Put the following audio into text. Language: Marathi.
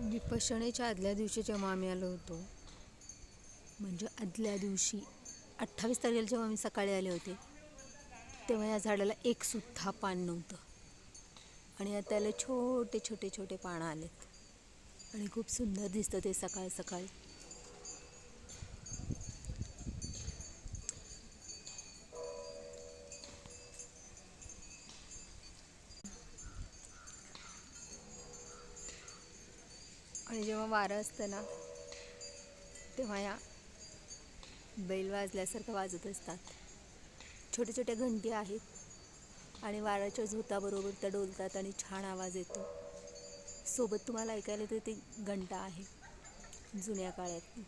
आषाढीच्या आदल्या दिवशी जेव्हा आम्ही आलो होतो म्हणजे आदल्या दिवशी अठ्ठावीस तारखेला जेव्हा आम्ही सकाळी आले होते तेव्हा या झाडाला एकसुद्धा पान नव्हतं. आणि आता त्याला छोटे छोटे छोटे पानं आलेत. आणि खूप सुंदर दिसतं ते सकाळ सकाळी. आणि जेव्हा वारं असतं ना तेव्हा या बैल वाजल्यासारखं वाजत असतात. छोट्या छोट्या घंटी आहेत आणि वाऱ्याच्या झोताबरोबर त्या डोलतात आणि छान आवाज येतो. सोबत तुम्हाला ऐकायला येतं ते घंटा आहे जुन्या काळात